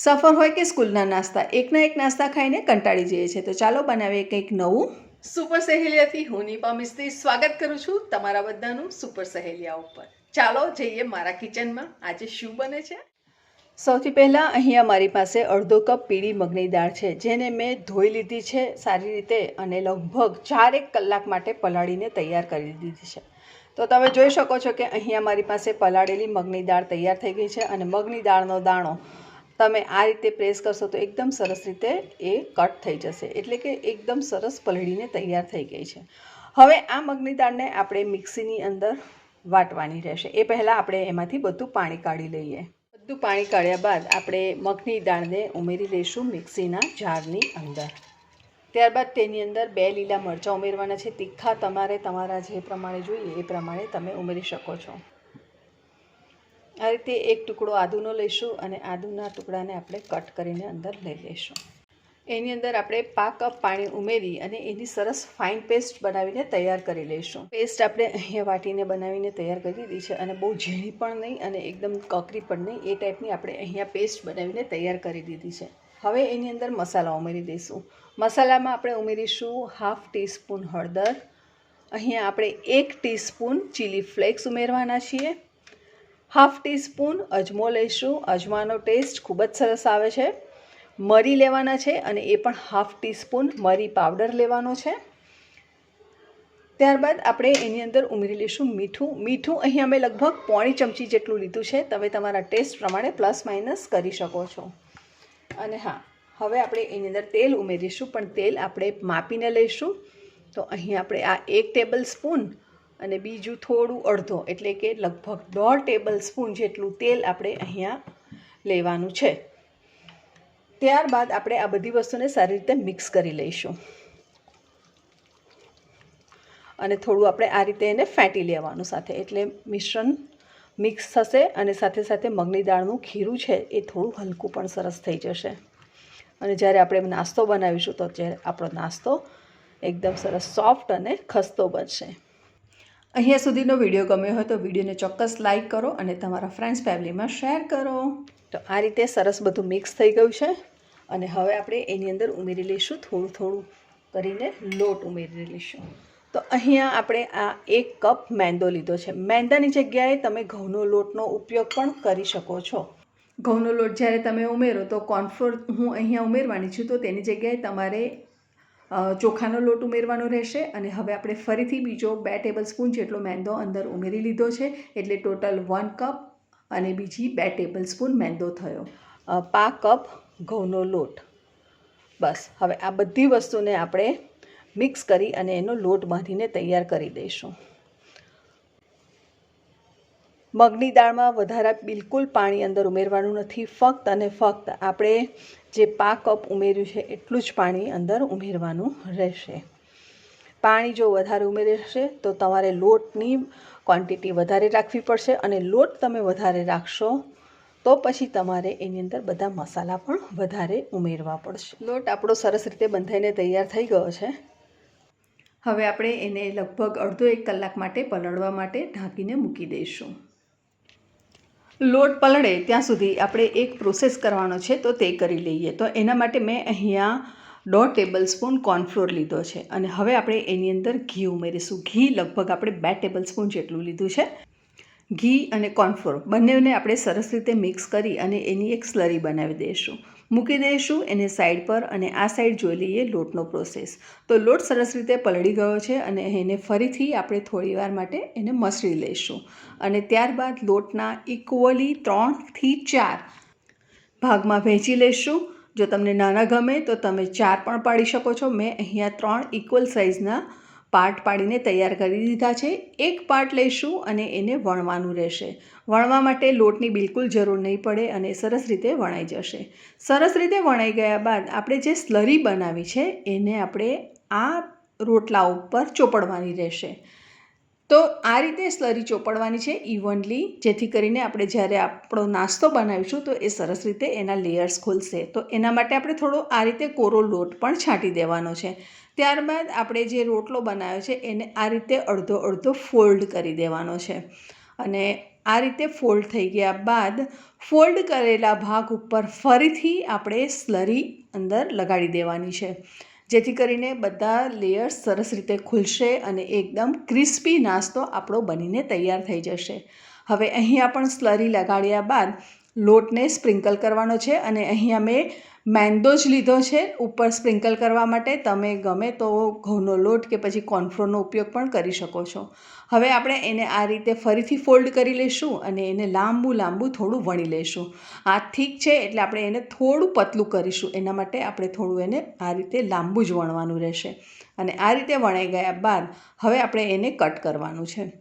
સફર હોય કે સ્કૂલના નાસ્તા એકના એક નાસ્તા ખાઈને કંટાળી જઈએ છીએ. તો ચાલો બનાવીએ કંઈક નવું. સુપર સહેલિયાથી હું નિપા મિસ્ત્રી સ્વાગત કરું છું તમારા બધાનું સુપર સહેલિયા ઉપર. ચાલો જઈએ મારા કિચનમાં. આજે શું બને છે? સૌથી પહેલાં અહીંયા મારી પાસે અડધો કપ પીળી મગની દાળ છે જેને મેં ધોઈ લીધી છે સારી રીતે અને લગભગ ચારેક કલાક માટે પલાળીને તૈયાર કરી દીધી છે. તો તમે જોઈ શકો છો કે અહીંયા મારી પાસે પલાળેલી મગની દાળ તૈયાર થઈ ગઈ છે અને મગની દાળનો દાણો તમે આ રીતે પ્રેસ કરશો તો એકદમ સરસ રીતે એ કટ થઈ જશે. એટલે કે એકદમ સરસ પલળીને તૈયાર થઈ ગઈ છે. હવે આ મગની દાળને આપણે મિક્સીની અંદર વાટવાની રહેશે. એ પહેલાં આપણે એમાંથી બધું પાણી કાઢી લઈએ. બધું પાણી કાઢ્યા બાદ આપણે મગની દાળને ઉમેરી લઈશું મિક્સીના જારની અંદર. ત્યારબાદ તેની અંદર બે લીલા મરચાં ઉમેરવાના છે. તીખા તમારે તમારા જે પ્રમાણે જોઈએ એ પ્રમાણે તમે ઉમેરી શકો છો. આ રીતે એક ટુકડો આદુનો લઈશું અને આદુના ટુકડાને આપણે કટ કરીને અંદર લઈ લઈશું. એની અંદર આપણે પા કપ પાણી ઉમેરી અને એની સરસ ફાઇન પેસ્ટ બનાવીને તૈયાર કરી લઈશું. પેસ્ટ આપણે અહીંયા વાટીને બનાવીને તૈયાર કરી દીધી છે અને બહુ ઝીણી પણ નહીં અને એકદમ કકરી પણ નહીં. એ ટાઈપની આપણે અહીંયા પેસ્ટ બનાવીને તૈયાર કરી દીધી છે. હવે એની અંદર મસાલા ઉમેરી દઈશું. મસાલામાં આપણે ઉમેરીશું હાફ ટીસ્પૂન હળદર. અહીંયા આપણે એક ટીસ્પૂન ચીલી ફ્લેક્સ ઉમેરવાના છીએ. હાફ ટીસ્પૂન અજમો લઈશું. અજમાનો ટેસ્ટ ખૂબ જ સરસ આવે છે. મરી લેવાના છે અને એ પણ હાફ ટીસ્પૂન મરી પાવડર લેવાનો છે. ત્યારબાદ આપણે એની અંદર ઉમેરી લઈશું મીઠું. મીઠું અહીં અમે લગભગ પોણી ચમચી જેટલું લીધું છે. તમે તમારા ટેસ્ટ પ્રમાણે પ્લસ માઇનસ કરી શકો છો. અને હા, હવે આપણે એની અંદર તેલ ઉમેરીશું. પણ તેલ આપણે માપીને લઈશું. તો અહીં આપણે આ એક ટેબલ સ્પૂન અને બીજું થોડું અડધો, એટલે કે લગભગ દોઢ ટેબલ સ્પૂન જેટલું તેલ આપણે અહીંયા લેવાનું છે. ત્યારબાદ આપણે આ બધી વસ્તુને સારી રીતે મિક્સ કરી લઈશું. અને થોડું આપણે આ રીતે એને ફેંટી લેવાનું સાથે, એટલે મિશ્રણ મિક્સ થશે અને સાથે સાથે મગની દાળનું ખીરું છે એ થોડું હલકું પણ સરસ થઈ જશે. અને જ્યારે આપણે નાસ્તો બનાવીશું તો જ્યારે આપણો નાસ્તો એકદમ સરસ સોફ્ટ અને ખસ્તો બનશે. અહીંયા સુધીનો વીડિયો ગમ્યો હોય તો વિડીયોને ચોક્કસ લાઇક કરો અને તમારા ફ્રેન્ડ્સ ફેમિલીમાં શેર કરો. તો આ રીતે સરસ બધું મિક્સ થઈ ગયું છે અને હવે આપણે એની અંદર ઉમેરી લઈશું થોડું થોડું કરીને લોટ ઉમેરી લઈશું. તો અહીંયા આપણે આ એક કપ મેંદો લીધો છે. મેંદાની જગ્યાએ તમે ઘઉંનો લોટનો ઉપયોગ પણ કરી શકો છો. ઘઉંનો લોટ જ્યારે તમે ઉમેરો તો કોર્નફ્લોર હું અહીંયા ઉમેરવાની છું તો તેની જગ્યાએ તમારે ચોખાનો લોટ ઉમેરવાનો રહેશે અને હવે આપણે ફરીથી બીજો બે ટેબલ સ્પૂન જેટલો મેંદો અંદર ઉમેરી લીધો છે. એટલે ટોટલ વન કપ અને બીજી બે ટેબલ સ્પૂન મેંદો થયો. પા કપ ઘઉંનો લોટ. બસ, હવે આ બધી વસ્તુને આપણે મિક્સ કરી અને એનો લોટ બાંધીને તૈયાર કરી દઈશું. મગની દાળમાં વધારા બિલકુલ પાણી અંદર ઉમેરવાનું નથી. ફક્ત અને ફક્ત આપણે જે પા કપ ઉમેર્યું છે એટલું જ પાણી અંદર ઉમેરવાનું રહેશે. પાણી જો વધારે ઉમેરશે તો તમારે લોટની ક્વોન્ટિટી વધારે રાખવી પડશે અને લોટ તમે વધારે રાખશો તો પછી તમારે એની અંદર બધા મસાલા પણ વધારે ઉમેરવા પડશે. લોટ આપણો સરસ રીતે બંધાઈને તૈયાર થઈ ગયો છે. હવે આપણે એને લગભગ અડધો એક કલાક માટે પલળવા માટે ઢાંકીને મૂકી દઈશું. લોટ પલળે ત્યાં સુધી આપણે એક પ્રોસેસ કરવાનો છે તો તે કરી લઈએ. તો એના માટે મેં અહીંયા દોઢ ટેબલ સ્પૂન કોર્નફ્લોર લીધો છે અને હવે આપણે એની અંદર ઘી ઉમેરીશું. ઘી લગભગ આપણે બે ટેબલ સ્પૂન જેટલું લીધું છે. ઘી અને કોર્નફ્લોર બંનેને આપણે સરસ રીતે મિક્સ કરી અને એની એક સ્લરી બનાવી દઈશું. મૂકી દઈશું એને સાઈડ પર અને આ સાઈડ જોઈ લઈએ લોટનો પ્રોસેસ તો લોટ સરસ રીતે પલળી ગયો છે અને એને ફરીથી આપણે થોડી વાર માટે એને મસળી લઈશું. અને ત્યારબાદ લોટના ઇક્વલી ત્રણથી ચાર ભાગમાં વહેંચી લઈશું. જો તમને નાના ગમે તો તમે ચાર પણ પાડી શકો છો. મેં અહીંયા ત્રણ ઇક્વલ સાઇઝના પાર્ટ પાડીને તૈયાર કરી દીધા છે. એક પાર્ટ લઈશું અને એને વણવાનું રહેશે. વણવા માટે લોટની બિલકુલ જરૂર નહીં પડે અને સરસ રીતે વણાઈ જશે. સરસ રીતે વણાઈ ગયા બાદ આપણે જે સ્લરી બનાવી છે, એને આપણે આ રોટલા ઉપર ચોપડવાની રહેશે. તો આ રીતે સ્લરી ચોપડવાની છે ઇવનલી જેથી કરીને આપણે જ્યારે આપણો નાસ્તો બનાવીશું તો એ સરસ રીતે એના લેયર્સ ખુલશે. તો એના માટે આપણે થોડો આ રીતે કોરો લોટ પણ છાંટી દેવાનો છે. ત્યારબાદ આપણે જે રોટલો બનાવ્યો છે એને આ રીતે અડધો અડધો ફોલ્ડ કરી દેવાનો છે. અને આ રીતે ફોલ્ડ થઈ ગયા બાદ ફોલ્ડ કરેલા ભાગ ઉપર ફરીથી આપણે સ્લરી અંદર લગાડી દેવાની છે. જેથી કરીને બધા લેયર્સ સરસ રીતે ખુલશે અને એકદમ ક્રિસ્પી નાસ્તો આપણો બનીને તૈયાર થઈ જશે. હવે અહીંયા પણ સ્લરી લગાડ્યા બાદ લોટને સ્પ્રિંકલ કરવાનો છે અને અહીંયા મેં મેંદો જ લીધો છે ઉપર સ્પ્રિંકલ કરવા માટે. તમે ગમે તો ઘઉંનો લોટ કે પછી કોર્નફ્લોરનો ઉપયોગ પણ કરી શકો છો. હવે આપણે એને આ રીતે ફરીથી ફોલ્ડ કરી લઈશું અને એને લાંબુ લાંબુ થોડું વણી લઈશું. આ ઠીક છે એટલે આપણે એને થોડું પતલું કરીશું. એના માટે આપણે થોડું એને આ રીતે લાંબુ જ વણવાનું રહેશે. અને આ રીતે વણાઈ ગયા બાદ હવે આપણે એને કટ કરવાનું છે.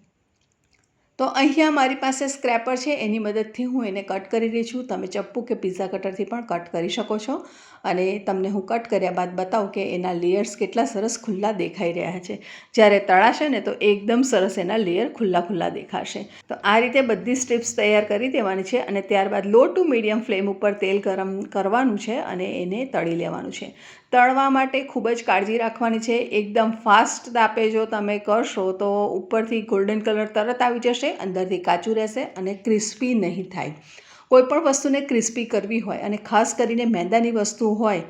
તો અહીંયા મારી પાસે સ્ક્રેપર છે, એની મદદથી હું એને કટ કરી રહી છું. તમે ચપ્પુ કે પિઝા કટરથી પણ કટ કરી શકો છો. અને તમને હું કટ કર્યા બાદ બતાવું કે એના લેયર્સ કેટલા સરસ ખુલ્લા દેખાઈ રહ્યા છે. જ્યારે તળાશે ને તો એકદમ સરસ એના લેયર ખુલ્લા ખુલ્લા દેખાશે. તો આ રીતે બધી સ્ટ્રીપ્સ તૈયાર કરી દેવાની છે અને ત્યારબાદ લો ટુ મીડિયમ ફ્લેમ ઉપર તેલ ગરમ કરવાનું છે અને એને તળી લેવાનું છે. તળવા માટે ખૂબ જ કાળજી રાખવાની છે. એકદમ ફાસ્ટ તાપે જો તમે કરશો તો ઉપરથી ગોલ્ડન કલર તરત આવી જશે, અંદરથી કાચું રહેશે અને ક્રિસ્પી નહીં થાય. કોઈપણ વસ્તુને ક્રિસ્પી કરવી હોય અને ખાસ કરીને મેંદાની વસ્તુ હોય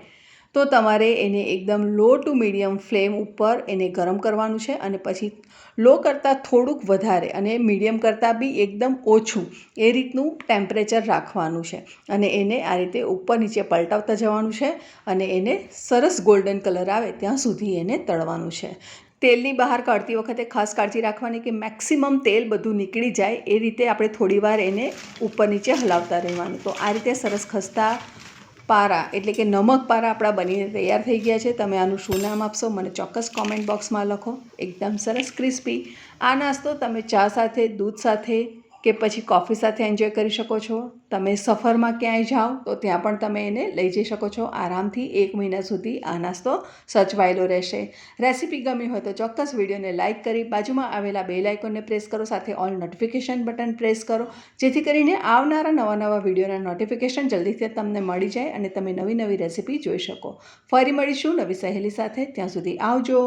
તો તમારે એને એકદમ લો ટુ મીડિયમ ફ્લેમ ઉપર એને ગરમ કરવાનું છે અને પછી લો કરતાં થોડુંક વધારે અને મીડિયમ કરતાં બી એકદમ ઓછું એ રીતનું ટેમ્પરેચર રાખવાનું છે. અને એને આ રીતે ઉપર નીચે પલટાવતા જવાનું છે અને એને સરસ ગોલ્ડન કલર આવે ત્યાં સુધી એને તળવાનું છે. તેલની બહાર કાઢતી વખતે ખાસ કાળજી રાખવાની કે મેક્સિમમ તેલ બધું નીકળી જાય એ રીતે આપણે થોડીવાર એને ઉપર નીચે હલાવતા રહેવાનું. તો આ રીતે સરસ ખસ્તા પારા, એટલે કે નમક પારા આપણા બનીને તૈયાર થઈ ગયા છે. તમે આનું શું નામ આપશો મને ચોક્કસ કોમેન્ટ બોક્સમાં લખો. એકદમ સરસ ક્રિસ્પી આ નાસ્તો તમે ચા સાથે, દૂધ સાથે કે પછી કોફી સાથે એન્જોય કરી શકો છો? તમે સફરમાં ક્યાંય જાઓ, તો ત્યાં પણ તમે એને લઈ જઈ શકો છો. આરામથી એક મહિના સુધી આ નાસ્તો સચવાયેલો રહેશે. રેસીપી ગમી હોય તો ચોક્કસ વિડીયોને લાઇક કરી બાજુમાં આવેલા બે લાઇકોનને પ્રેસ કરો, સાથે ઓલ નોટિફિકેશન બટન પ્રેસ કરો, જેથી કરીને આવનારા નવા નવા વિડીયોના નોટિફિકેશન જલ્દીથી તમને મળી જાય અને તમે નવી નવી રેસીપી જોઈ શકો. ફરી મળીશું નવી સહેલી સાથે. ત્યાં સુધી આવજો.